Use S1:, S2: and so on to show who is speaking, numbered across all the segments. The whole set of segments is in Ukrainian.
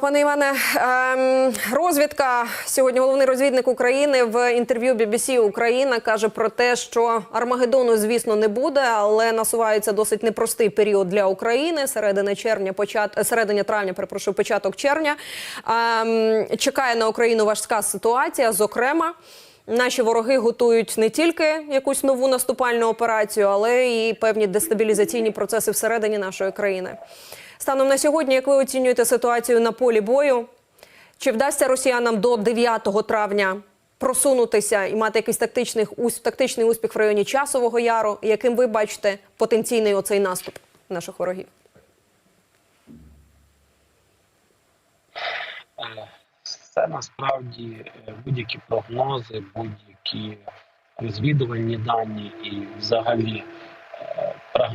S1: пане Іване. Ем, Розвідка сьогодні. Головний розвідник України в інтерв'ю BBC Україна каже про те, що Армагеддону, звісно, не буде, але насувається досить непростий період для України. Середини червня, почат середини травня, перепрошую, початок червня. Ем, Чекає на Україну важка ситуація. Зокрема, наші вороги готують не тільки якусь нову наступальну операцію, але і певні дестабілізаційні процеси всередині нашої країни. Станом на сьогодні, як ви оцінюєте ситуацію на полі бою? Чи вдасться росіянам до 9 травня просунутися і мати якийсь тактичний, тактичний успіх в районі часового яру? Яким ви бачите потенційний оцей наступ наших ворогів?
S2: Це насправді е, будь-які прогнози, будь-які розвідувальні дані і взагалі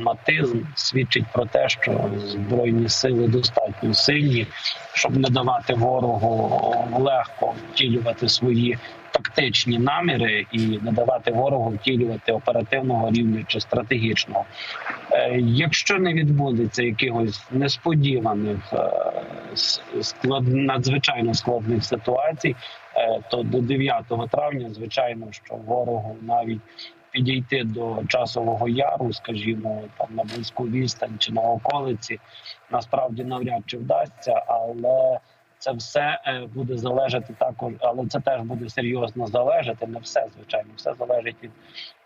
S2: прагматизм свідчить про те, що збройні сили достатньо сильні, щоб не давати ворогу легко втілювати свої тактичні наміри і не давати ворогу втілювати оперативного рівня чи стратегічного. Е, Якщо не відбудеться якихось несподіваних е, склад надзвичайно складних ситуацій, е, то до 9 травня, звичайно, що ворогу навіть підійти до часового яру, скажімо, там на близьку відстань чи на околиці, насправді навряд чи вдасться, але це все е, буде залежати також, але це теж буде серйозно залежати. Не все, звичайно, все залежить від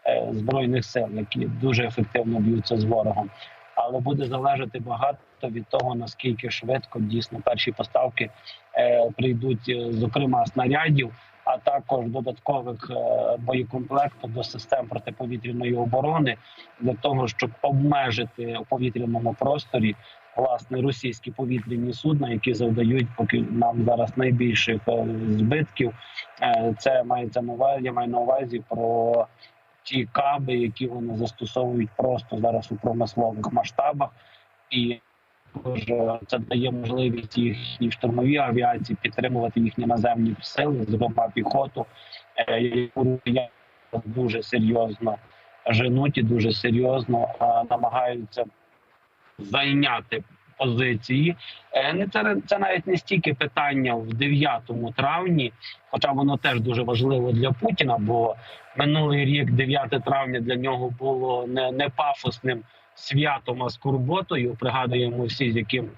S2: е, збройних сил, які дуже ефективно б'ються з ворогом. Але буде залежати багато від того наскільки швидко дійсно перші поставки е, прийдуть, е, зокрема снарядів, а також додаткових е, боєкомплектів до систем протиповітряної оборони для того, щоб обмежити у повітряному просторі власне російські повітряні судна, які завдають поки нам зараз найбільших е, збитків. Е, Це мається на увазі. Я маю на увазі про ті каби, які вони застосовують просто зараз у промислових масштабах, і також е, це дає можливість їхній штурмовій авіації підтримувати їхні наземні сили, зокрема піхоту, е, яку дуже серйозно женуть і дуже серйозно е, намагаються зайняти позиції. Е, Не це, це навіть не стільки питання в 9 травні, хоча воно теж дуже важливо для Путіна, бо минулий рік, 9 травня, для нього було не, не пафосним святом, а скорботою. Пригадуємо всі, з яким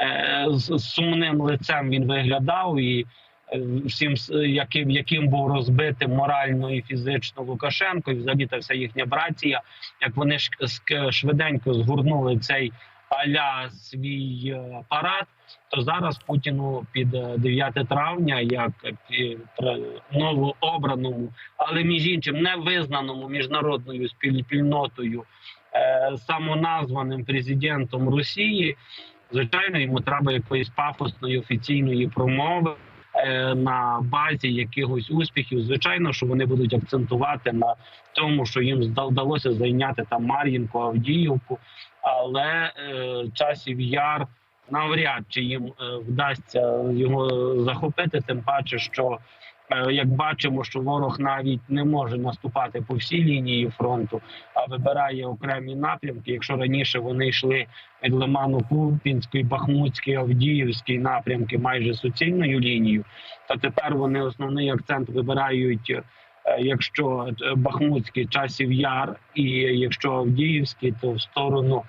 S2: е, з сумним лицем він виглядав і. е, Всім яким яким був розбитим морально і фізично Лукашенко, і взагалі та вся їхня братія, як вони швиденько згорнули цей аля свій е, парад, то зараз Путіну під е, 9 травня, як новообраному, але між іншим не визнаному міжнародною спільнотою самоназваним президентом Росії, звичайно, йому треба якоїсь пафосної офіційної промови. е, На базі якихось успіхів, звичайно, що вони будуть акцентувати на тому, що їм вдалося зайняти там Мар'їнку, Авдіївку, але е, часів яр навряд чи їм е, вдасться його захопити. Тим паче, що е, як бачимо, що ворог навіть не може наступати по всій лінії фронту, а вибирає окремі напрямки. Якщо раніше вони йшли від Лиману Купінської, Бахмутський, Авдіївський напрямки майже суцільною лінією, то тепер вони основний акцент вибирають. е, Якщо е, Бахмутський часів яр, і якщо Авдіївський, то в сторону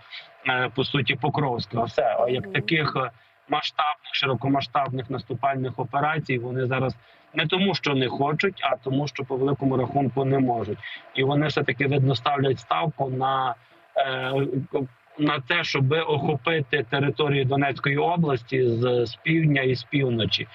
S2: е, по суті Покровська. Все як таких е, масштабних, широкомасштабних наступальних операцій вони зараз не тому, що не хочуть, а тому, що по великому рахунку не можуть. І вони все таки видно ставлять ставку на. На те, щоб охопити територію Донецької області з, з півдня і з півночі,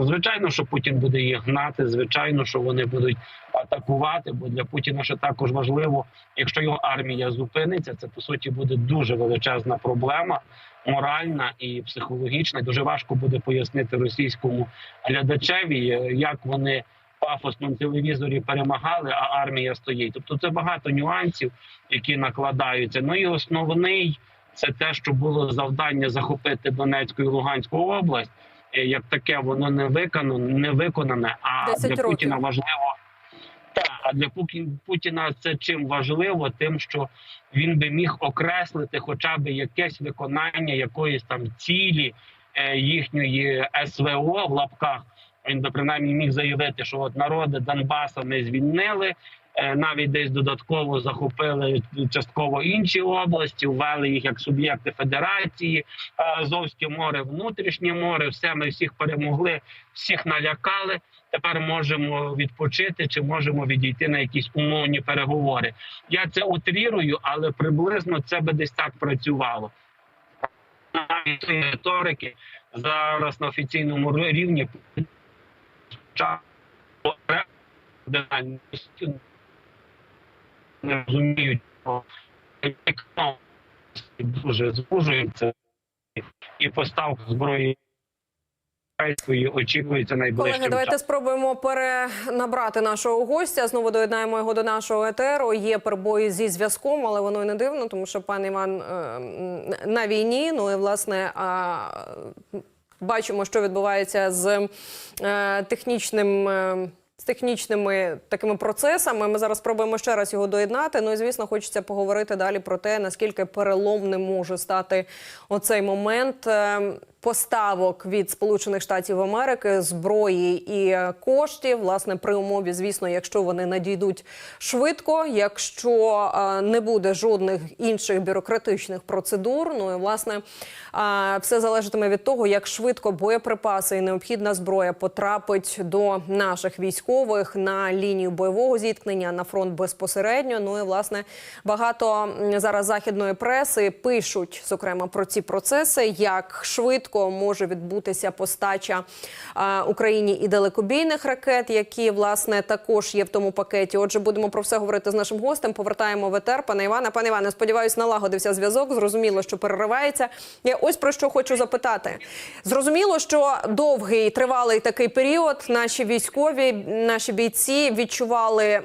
S2: звичайно, що Путін буде їх гнати. Звичайно, що вони будуть атакувати. Бо для Путіна ще також важливо, якщо його армія зупиниться, це по суті буде дуже величезна проблема, моральна і психологічна. Дуже важко буде пояснити російському глядачеві, як вони пафосно на телевізорі перемагали, а армія стоїть. Тобто це багато нюансів, які накладаються. Ну і основний це те, що було завдання захопити Донецьку і Луганську область. Е, Як таке воно не виконано, не виконане. А
S1: 10
S2: для
S1: років.
S2: Путіна важливо а для Путіна це чим важливо, тим, що він би міг окреслити хоча б якесь виконання якоїсь там цілі, е, їхньої СВО в лапках. Він принаймні міг заявити, що от народи Донбаса ми звільнили. е, Навіть десь додатково захопили частково інші області, ввели їх як суб'єкти федерації, е, Азовське море, внутрішнє море. Все ми всіх перемогли, всіх налякали. Тепер можемо відпочити чи можемо відійти на якісь умовні переговори. Я це утрірую, але приблизно це би десь так працювало. Навіть риторики зараз на офіційному рівні час не розуміють, дуже звужується і поставка зброї очікується найближчим
S1: Колеги, давайте
S2: часом.
S1: спробуємо перенабрати нашого гостя. Знову доєднаємо його до нашого етеру. Є перебої зі зв'язком, але воно й не дивно, тому що пан Іван е, на війні. Ну і власне а, бачимо, що відбувається з е, технічним. е, з технічними такими процесами ми зараз спробуємо ще раз його доєднати. Ну і звісно, хочеться поговорити далі про те, наскільки переломним може стати оцей момент е, поставок від Сполучених Штатів Америки зброї і коштів. Власне, при умові, звісно, якщо вони надійдуть швидко, якщо е, не буде жодних інших бюрократичних процедур. Ну і власне е, все залежатиме від того, як швидко боєприпаси і необхідна зброя потрапить до наших військових на лінію бойового зіткнення на фронт безпосередньо. Ну і власне багато зараз західної преси пишуть зокрема про ці процеси, як швидко може відбутися постача Україні і далекобійних ракет, які власне також є в тому пакеті. Отже, будемо про все говорити з нашим гостем. Повертаємо в етер. Іване, пане Іване, сподіваюсь, налагодився зв'язок. Зрозуміло, що переривається. Я ось про що хочу запитати. Зрозуміло, що довгий тривалий такий період. Наші військові, наші бійці відчували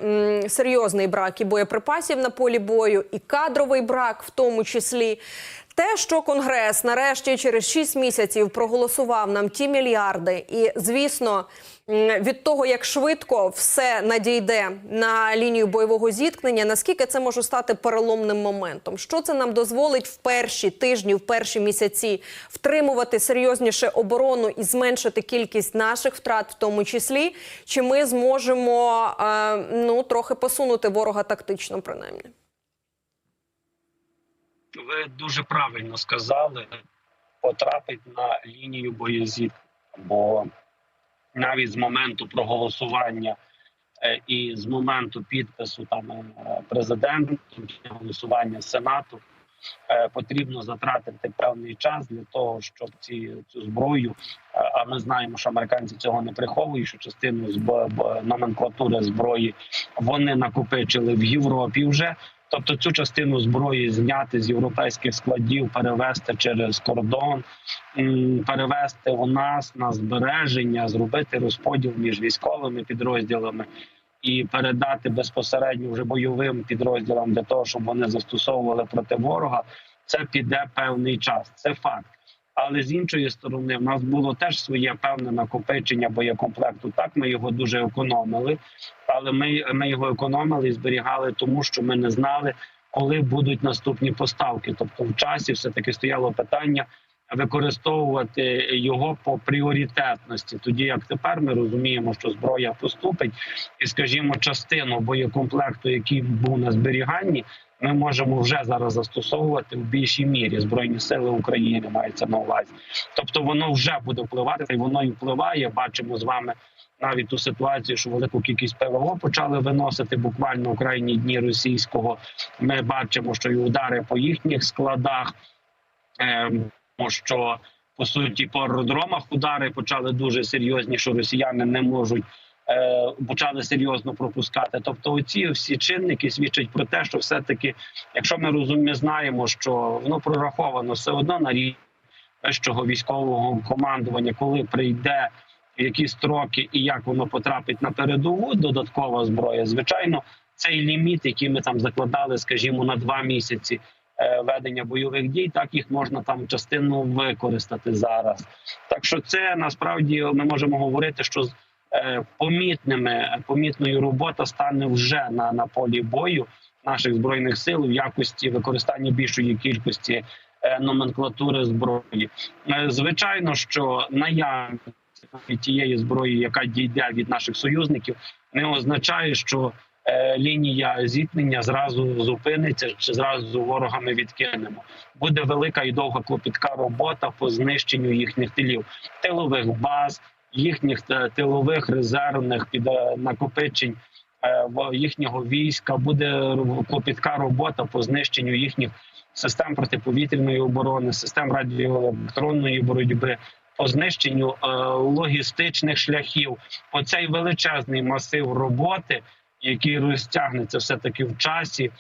S1: серйозний брак і боєприпасів на полі бою, і кадровий брак, в тому числі. Те, що Конгрес нарешті через 6 місяців проголосував нам ті мільярди, і звісно, від того, як швидко все надійде на лінію бойового зіткнення, наскільки це може стати переломним моментом? Що це нам дозволить в перші тижні, в перші місяці втримувати серйозніше оборону і зменшити кількість наших втрат, в тому числі? Чи ми зможемо е, ну трохи посунути ворога тактично, принаймні?
S2: Ви дуже правильно сказали, потрапить на лінію боєзіткнення, бо навіть з моменту проголосування е, і з моменту підпису там е, президентом голосування сенату е, потрібно затратити певний час для того, щоб ці цю зброю. А ми знаємо, що американці цього не приховують. Що частину б- номенклатури зброї вони накопичили в Європі вже. Тобто цю частину зброї зняти з європейських складів, перевести через кордон, перевести у нас на збереження, зробити розподіл між військовими підрозділами і передати безпосередньо вже бойовим підрозділам для того, щоб вони застосовували проти ворога. Це піде певний час. Це факт. Але з іншої сторони, в нас було теж своє певне накопичення боєкомплекту. Так, ми його дуже економили, але ми, ми його економили і зберігали, тому що ми не знали, коли будуть наступні поставки. Тобто, в часі все таки стояло питання використовувати його по пріоритетності. Тоді як тепер ми розуміємо, що зброя поступить, і скажімо, частину боєкомплекту, який був на зберіганні. Ми можемо вже зараз застосовувати в більшій мірі збройні сили України. Мається на увазі, тобто воно вже буде впливати, і воно і впливає. Бачимо з вами навіть ту ситуацію, що велику кількість ПВО почали виносити буквально у крайні дні російського. Ми бачимо, що і удари по їхніх складах, ем, тому що по суті по аеродромах удари почали дуже серйозні, що росіяни не можуть. Е, Почали серйозно пропускати. Тобто, оці всі чинники свідчать про те, що все-таки, якщо ми розуміємо, знаємо, що воно прораховано все одно на рівні вищого військового командування, коли прийде які строки і як воно потрапить на передову, додаткова зброя. Звичайно, цей ліміт, який ми там закладали, скажімо, на два місяці е, ведення бойових дій, так їх можна там частину використати зараз. Так що це насправді ми можемо говорити, що помітними помітною робота стане вже на, на полі бою наших збройних сил в якості використання більшої кількості е, номенклатури зброї. Е, Звичайно, що наявність тієї зброї, яка дійде від наших союзників, не означає, що е, лінія зіткнення зразу зупиниться чи зразу ворогами відкинемо. Буде велика і довга клопітка робота по знищенню їхніх тилів, тилових баз, їхніх е, тилових резервних під е, накопичень е, їхнього війська. Буде клопітка робота по знищенню їхніх систем протиповітряної оборони, систем радіоелектронної боротьби. По знищенню логістичних шляхів, оцей величезний масив роботи, який розтягнеться все таки в часі,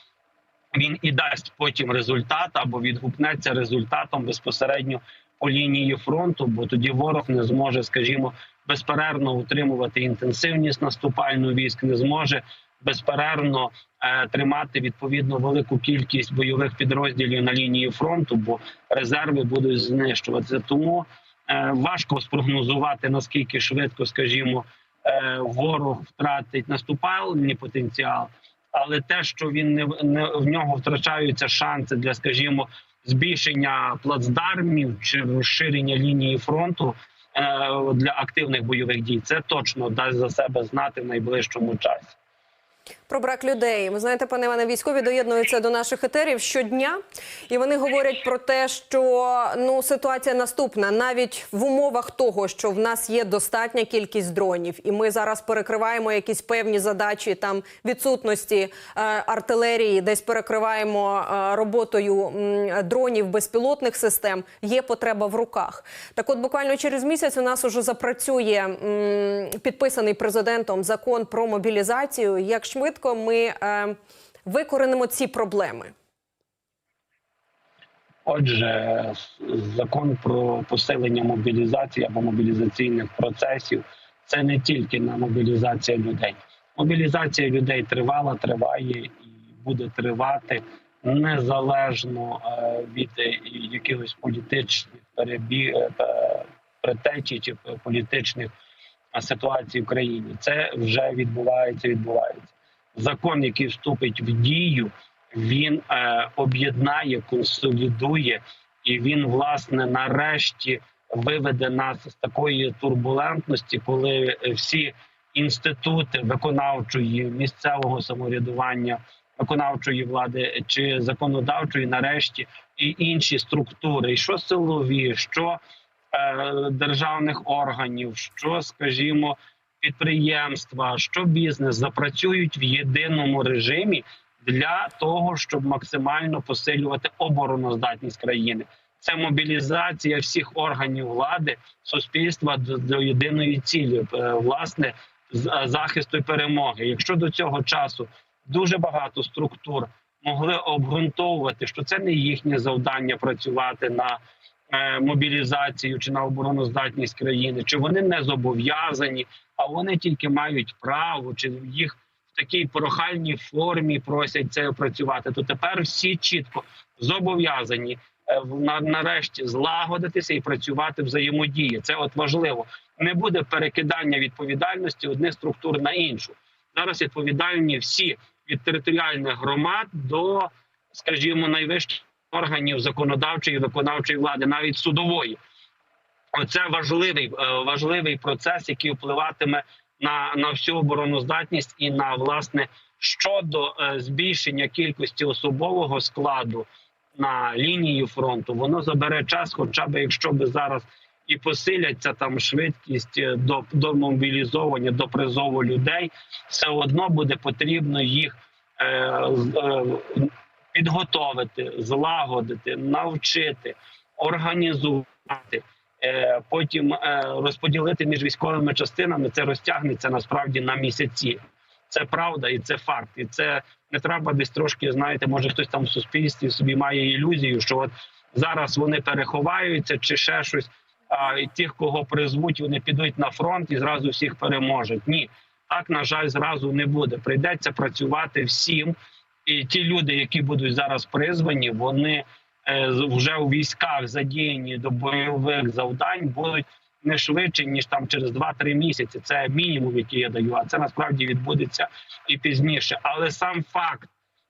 S2: він і дасть потім результат або відгукнеться результатом безпосередньо по лінії фронту, бо тоді ворог не зможе, скажімо, безперервно утримувати інтенсивність наступальну військ, не зможе безперервно е, тримати відповідно велику кількість бойових підрозділів на лінії фронту, бо резерви будуть знищуватися. Тому е, важко спрогнозувати наскільки швидко, скажімо, е, ворог втратить наступальний потенціал. Але те, що він не, не в нього втрачаються шанси для, скажімо, збільшення плацдармів чи розширення лінії фронту е, для активних бойових дій, це точно дасть за себе знати в найближчому часі.
S1: Про брак людей. Ви знаєте, пане Іване, військові доєднуються до наших етерів щодня, і вони говорять про те, що ну ситуація наступна, навіть в умовах того, що в нас є достатня кількість дронів, і ми зараз перекриваємо якісь певні задачі там відсутності е, артилерії, десь перекриваємо е, роботою м, дронів безпілотних систем. Є потреба в руках. Так, от буквально через місяць у нас уже запрацює м, підписаний президентом закон про мобілізацію. Як швидко ми е, викоренимо ці проблеми?
S2: Отже, закон про посилення мобілізації або мобілізаційних процесів це не тільки на мобілізація людей. Мобілізація людей тривала, триває і буде тривати незалежно е, від якихось політичних перебіг е, претечій чи політичних ситуацій в країні. Це вже відбувається. Відбувається закон, який вступить в дію він е, об'єднає, консолідує, і він, власне, нарешті виведе нас з такої турбулентності, коли е, всі інститути виконавчої місцевого самоврядування, виконавчої влади чи законодавчої, нарешті, і інші структури, і що силові, що е, державних органів, що, скажімо, підприємства, що бізнес запрацюють в єдиному режимі для того, щоб максимально посилювати обороноздатність країни. Це мобілізація всіх органів влади, суспільства до, єдиної цілі, е, власне, е, захисту і перемоги. Якщо до цього часу дуже багато структур могли обґрунтовувати, що це не їхнє завдання працювати на мобілізацію чи на обороноздатність країни, чи вони не зобов'язані, а вони тільки мають право, чи їх в такій прохальній формі просять це працювати. То тепер всі чітко зобов'язані е, нарешті злагодитися і працювати взаємодії. Це от важливо. Не буде перекидання відповідальності одних структур на іншу. Зараз відповідальні всі від територіальних громад до, скажімо, найвищих органів законодавчої виконавчої влади, навіть судової. Оце важливий е, важливий процес, який впливатиме на, на всю обороноздатність і на власне щодо е, збільшення кількості особового складу на лінії фронту. Воно забере час, хоча б якщо би зараз і посиляться там швидкість е, до, до мобілізовання, до призову людей, все одно буде потрібно їх підготовити, злагодити, навчити, організувати. е, Потім е, розподілити між військовими частинами це розтягнеться насправді на місяці. Це правда і це факт. І це не треба десь трошки. Знаєте, може хтось там в суспільстві собі має ілюзію, що от зараз вони переховаються чи ще щось. А тих, кого призвуть, вони підуть на фронт і зразу всіх переможуть. Ні, так на жаль, зразу не буде. Прийдеться працювати всім. І ті люди, які будуть зараз призвані, вони е, вже у військах задіяні до бойових завдань, будуть не швидше ніж там через 2-3 місяці. Це мінімум, який я даю. А це насправді відбудеться і пізніше. Але сам факт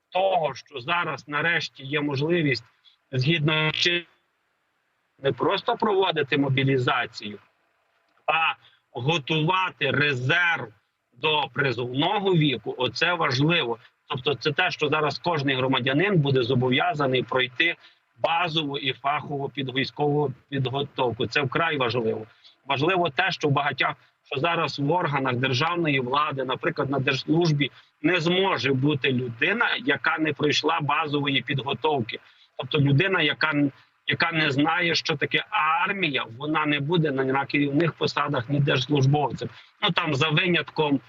S2: того, що зараз нарешті є можливість згідно чи не просто проводити мобілізацію, а готувати резерв до призовного віку. Оце важливо. Тобто, це те, що зараз кожний громадянин буде зобов'язаний пройти базову і фахову підвійськову підготовку. Це вкрай важливо. Важливо те, що в багатьох що зараз в органах державної влади, наприклад, на держслужбі, не зможе бути людина, яка не пройшла базової підготовки. Тобто людина, яка яка не знає, що таке армія, вона не буде на, керівних посадах ні держслужбовцем. Ну там за винятком,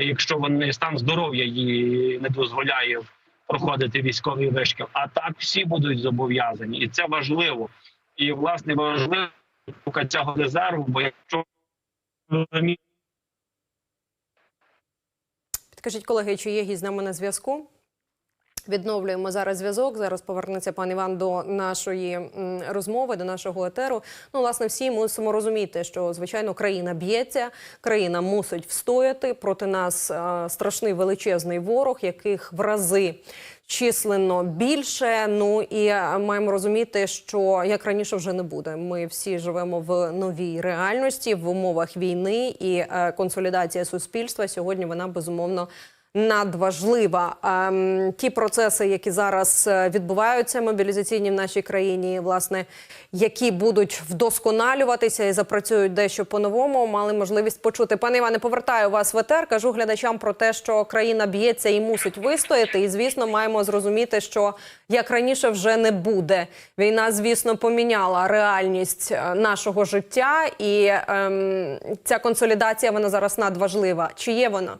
S2: якщо вони стан здоров'я її не дозволяє проходити військовий вишкіл. А так всі будуть зобов'язані, і це важливо. І власне важливо цього резерву, бо якщо
S1: Підкажіть, колеги, чи є гість з нами на зв'язку? Відновлюємо зараз зв'язок. Зараз повернеться пан Іван до нашої розмови, до нашого етеру. Ну, власне, всі мусимо розуміти, що звичайно країна б'ється, країна мусить встояти проти нас е, страшний величезний ворог, яких в рази численно більше. Ну і е, маємо розуміти, що як раніше вже не буде. Ми всі живемо в новій реальності в умовах війни і е, консолідація суспільства сьогодні вона безумовно надважлива. Ем, Ті процеси, які зараз е, відбуваються, мобілізаційні в нашій країні, власне, які будуть вдосконалюватися і запрацюють дещо по-новому, мали можливість почути. Пане Іване, повертаю вас в етер. Кажу глядачам про те, що країна б'ється і мусить вистояти. І звісно, маємо зрозуміти, що як раніше вже не буде. Війна, звісно, поміняла реальність е, нашого життя, і ем, ця консолідація вона зараз надважлива. Чи є вона?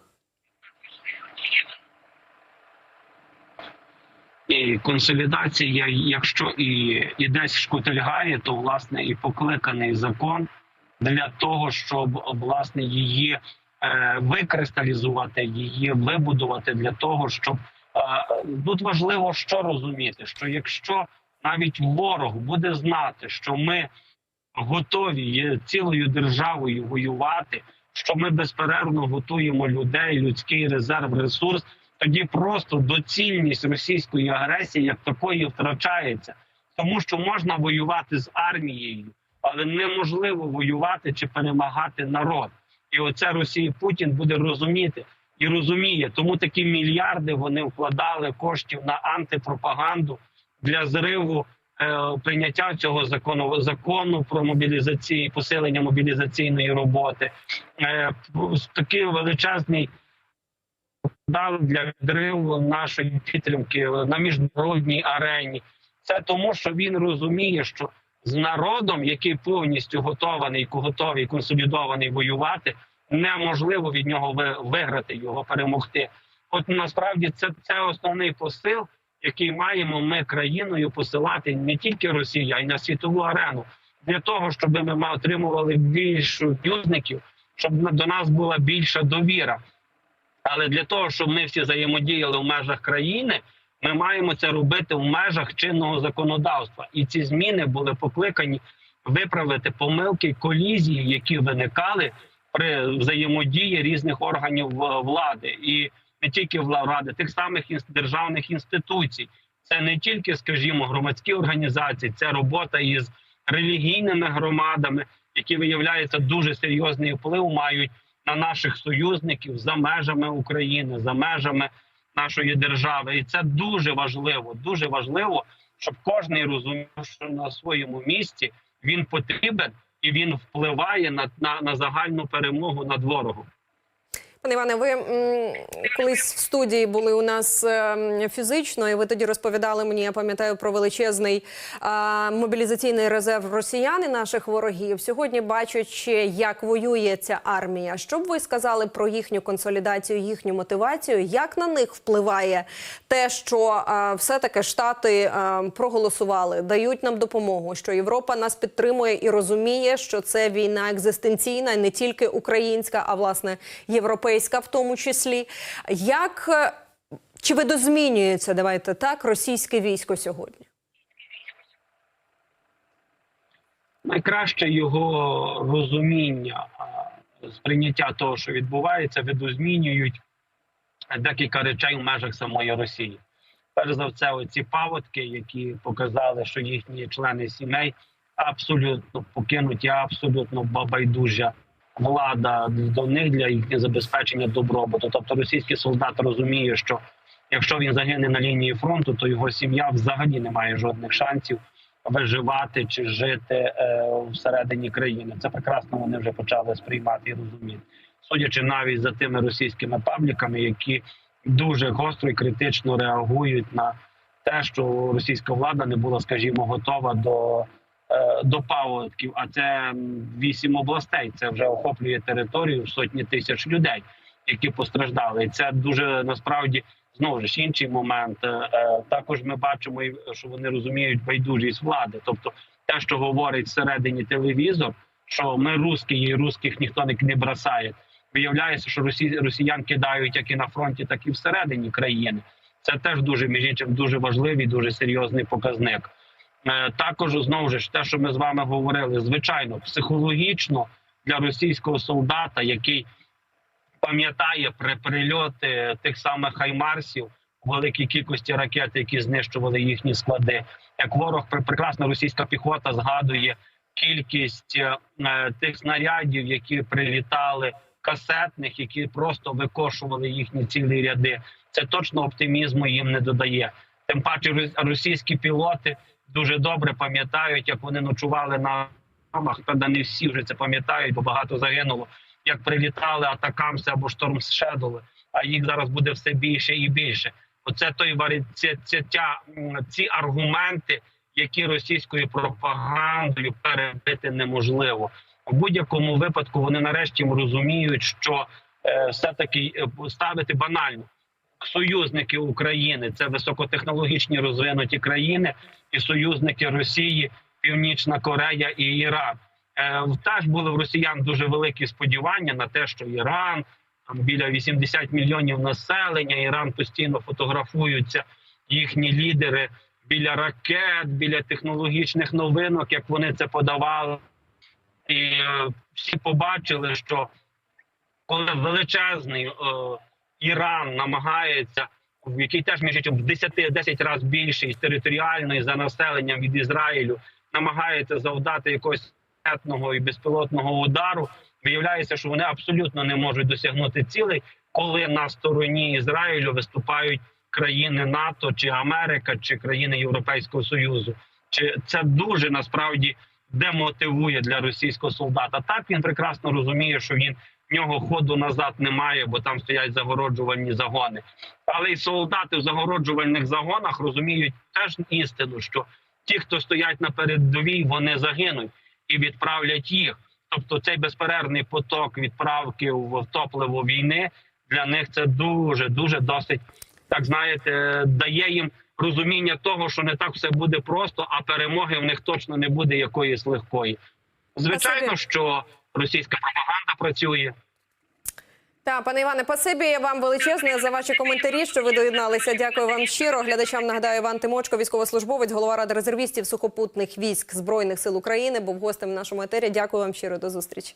S2: І консолідація, якщо і, і десь шкутильгає, то власне і покликаний закон для того, щоб власне її е, викристалізувати, її вибудувати для того, щоб е, тут важливо що розуміти, що якщо навіть ворог буде знати, що ми готові цілою державою воювати, що ми безперервно готуємо людей, людський резерв, ресурс тоді просто доцільність російської агресії як такої втрачається, тому що можна воювати з армією, але неможливо воювати чи перемагати народ. І оце Росія Путін буде розуміти і розуміє. Тому такі мільярди вони вкладали коштів на антипропаганду для зриву прийняття цього закону закону про мобілізацію, посилення мобілізаційної роботи. Е, такий величезний дали для підриву нашої підтримки на міжнародній арені. Це тому, що він розуміє, що з народом, який повністю готований, готовий консолідований воювати, неможливо від нього виграти його, перемогти. От насправді це, це основний посил, який маємо ми країною посилати не тільки Росію, а й на світову арену для того, щоб ми отримували більше союзників, щоб до нас була більша довіра. Але для того, щоб ми всі взаємодіяли в межах країни, ми маємо це робити в межах чинного законодавства. І ці зміни були покликані виправити помилки колізії, які виникали при взаємодії різних органів влади, і не тільки влади, тих самих державних інституцій. Це не тільки, скажімо, громадські організації, це робота із релігійними громадами, які виявляється дуже серйозний вплив мають на наших союзників за межами України, за межами нашої держави, і це дуже важливо. Дуже важливо, щоб кожен розумів, що на своєму місці він потрібен і він впливає на, на, на загальну перемогу над ворогом.
S1: Пане Іване, ви м, колись в студії були у нас ем, фізично, і ви тоді розповідали мені, я пам'ятаю про величезний а, мобілізаційний резерв росіян і наших ворогів. Сьогодні бачачи, як воює ця армія, що б ви сказали про їхню консолідацію, їхню мотивацію? Як на них впливає те, що а, все-таки штати а, проголосували, дають нам допомогу, що Європа нас підтримує і розуміє, що це війна екзистенційна, не тільки українська, а власне європейська в тому числі. Як е, чи видозмінюється, давайте так, російське військо сьогодні?
S2: найкраще його розуміння, сприйняття того, що відбувається, видозмінюють декілька речей в межах самої Росії. перш за все, оці паводки, які показали, що їхні члени сімей абсолютно покинуті, абсолютно байдужа влада до них для їхнього забезпечення добробуту. Тобто російський солдат розуміє, що якщо він загине на лінії фронту, то його сім'я взагалі не має жодних шансів виживати чи жити е, всередині країни. Це прекрасно вони вже почали сприймати і розуміти, судячи навіть за тими російськими пабліками, які дуже гостро і критично реагують на те, що російська влада не була, скажімо, готова до. Е, До паводків, а це вісім областей. Це вже охоплює територію сотні тисяч людей, які постраждали. І це дуже насправді знову ж інший момент. Е, е, Також ми бачимо, що вони розуміють байдужість влади. Тобто, те, що говорить всередині телевізор, що ми русські і русських ніхто не бросає. Виявляється, що росі, росіян кидають як і на фронті, так і всередині країни. Це теж дуже між іншим дуже важливий, дуже серйозний показник. Е, Також знову ж те, що ми з вами говорили, звичайно, психологічно для російського солдата, який пам'ятає при прильоти тих самих хаймарсів великій кількості ракет, які знищували їхні склади. Як ворог пр- прекрасна російська піхота згадує кількість е, тих снарядів, які прилітали, касетних, які просто викошували їхні цілі ряди. Це точно оптимізму їм не додає. Тим паче російські пілоти дуже добре пам'ятають, як вони ночували на Амах. Правда, не всі вже це пам'ятають, бо багато загинуло. Як прилітали атакамси або шторм Шедоли, а їх зараз буде все більше і більше. Оце той це, це ця, ці аргументи, які російською пропагандою перебити неможливо. У будь-якому випадку вони нарешті розуміють, що е, все таки ставити банально союзники України це високотехнологічні розвинуті країни, і союзники Росії, Північна Корея і Іран. Е, теж були в росіян дуже великі сподівання на те, що Іран там біля 80 мільйонів населення. Іран постійно фотографуються їхні лідери біля ракет, біля технологічних новинок, як вони це подавали, і е, всі побачили, що коли величезний е, Іран намагається, який теж між в 10, 10 разів більший територіально і за населенням від Ізраїлю, намагається завдати якогось ракетного і безпілотного удару. Виявляється, що вони абсолютно не можуть досягнути цілей, коли на стороні Ізраїлю виступають країни НАТО чи Америка, чи країни Європейського Союзу. Чи це дуже насправді демотивує для російського солдата? Так він прекрасно розуміє, що він в нього ходу назад немає, бо там стоять загороджувальні загони. Але й солдати в загороджувальних загонах розуміють теж істину, що ті, хто стоять на передовій, вони загинуть і відправлять їх. Тобто цей безперервний поток відправки в топливо війни для них це дуже дуже досить так знаєте, дає їм розуміння того, що не так все буде просто, а перемоги в них точно не буде якоїсь легкої. Звичайно, що російська пропаганда працює.
S1: Та пане Іване, пасибі вам величезне за ваші коментарі, що ви доєдналися. Дякую вам щиро. Глядачам нагадаю, Іван Тимочко, військовослужбовець, голова ради резервістів сухопутних військ збройних сил України, був гостем в нашому етері. Дякую вам щиро до зустрічі.